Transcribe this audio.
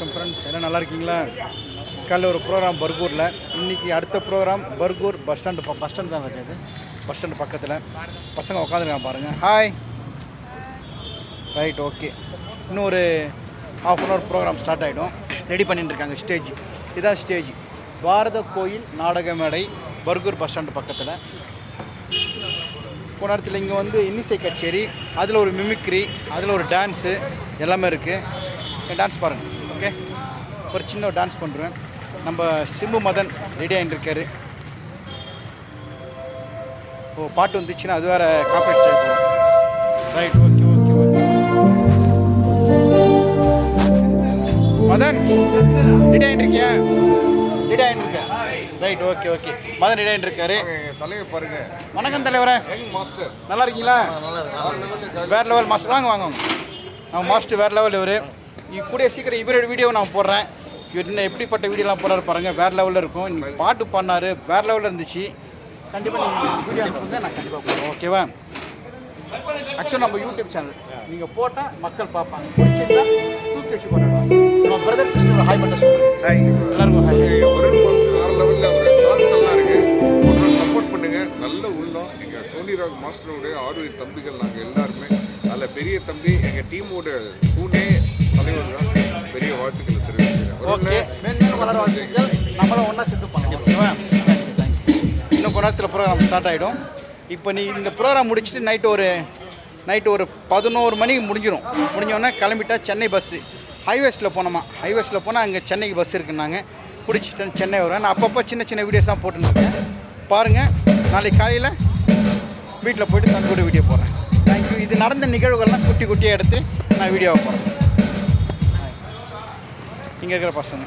வணக்கம் ஃப்ரெண்ட்ஸ் எல்லாம் நல்லா இருக்கீங்களா? காலைல ஒரு ப்ரோக்ராம் பர்கூரில். இன்றைக்கி அடுத்த programme Bargur bus stand bus stand தான் இருக்குது பஸ் ஸ்டாண்டு பக்கத்தில். பசங்க உட்காந்துருக்காங்க பாருங்கள் ஹாய் ரைட் ஓகே இன்னும் ஒரு half an hour programme start ஆகிடும் ரெடி பண்ணிட்டு இருக்காங்க ஸ்டேஜ் இதுதான் ஸ்டேஜ் பாரத கோயில் நாடக மேடை பர்கூர் பஸ் ஸ்டாண்டு பக்கத்தில். போன இடத்துல இங்கே வந்து இன்னிசை கச்சேரி அதில் ஒரு மிமிக்ரி அதில் ஒரு டான்ஸு எல்லாமே இருக்குது டான்ஸ் பாருங்கள் ஓகே. ஒரு சின்ன டான்ஸ் பண்ணுறேன் நம்ம சிம்பு மதன் ரெடி ஆகிட்டு இருக்காரு. ஓ பாட்டு வந்துச்சுன்னா அது வேறு corporate right okay okay okay Madhan ready ஆகிட்டு இருக்கியா? ரெடி ஆகிட்டு இருக்கேன் right okay okay Madhan ready ஆகிட்டு இருக்காரு. தலைவர் பாருங்க. வணக்கம் தலைவரே. மாஸ்டர் நல்லா இருக்கீங்களா? வேற லெவல் மாஸ்டர் வாங்க வாங்க வாங்க. நம்ம மாஸ்டர் வேற லெவல் இவர். கூடிய சீக்கிரம் இவரோட வீடியோ நான் போடுறேன். இவர் இன்னும் எப்படிப்பட்ட வீடியோலாம் போடுறாரு பாருங்க வேற லெவலில் இருக்கும். இன்னைக்கு பாட்டு பாடினாரு வேற லெவலில் இருந்துச்சு. கண்டிப்பாக நீங்கள் வீடியோ அனுப்புங்க நான் கண்டிப்பாக போடுறேன். ஓகேவா ஆக்சுவலாக நம்ம யூடியூப் சேனல் நீங்கள் போட்டால் மக்கள் பார்ப்பாங்க. தூக்கி வச்சு கொண்டாடுவாங்க நம்ம பிரதர் சிஸ்டர் ஹாய் பண்ண சொல்லுங்கள் எல்லாருக்கும் ஹாய் வேற லெவலில் சாங்ஸ் எல்லாம் சப்போர்ட் பண்ணுங்க. நல்ல உள்ளம். எங்கள் டோனி ராக் மாஸ்டருடைய ஆறு தம்பிகள் நாங்கள் எல்லாருமே. அதில் பெரிய தம்பி. எங்கள் டீமோட பூனே தலைவர் தான் பெரிய வாழ்த்துக்களை தெரிவிக்கிறேன் ஓகே. மேன்மேலும் வளர வாழ்த்துக்கள். நம்மளும் ஒன்றா சேர்ந்து பண்ணலாம். ஓகேவா? இன்னும் கொஞ்ச நேரத்தில் ப்ரோக்ராம் ஸ்டார்ட் ஆகிடும் இப்போ நீ இந்த ப்ரோக்ராம் முடிச்சுட்டு நைட்டு ஒரு நைட்டு ஒரு பதினோரு மணிக்கு முடிஞ்சிடும் முடிஞ்சோடனே கிளம்பிட்டா சென்னை பஸ்ஸு ஹைவேஸில் போனோமா? ஹைவேஸில் போனால் அங்கே சென்னைக்கு பஸ் இருக்குன்னாங்க. பிடிச்சிட்டு சென்னை வருவேன். நான் அப்பப்போ சின்ன சின்ன வீடியோஸ் தான் போட்டுருக்கேன் பாருங்கள் நாளைக்கு காலையில் வீட்டில் போயிட்டு தன்னோட வீடியோ போடுறேன். தேங்க்யூ இது நடந்த நிகழ்வுகள்லாம் குட்டி குட்டியாக எடுத்து நான் வீடியோவை போடுறேன். இங்கே இருக்கிற பசங்க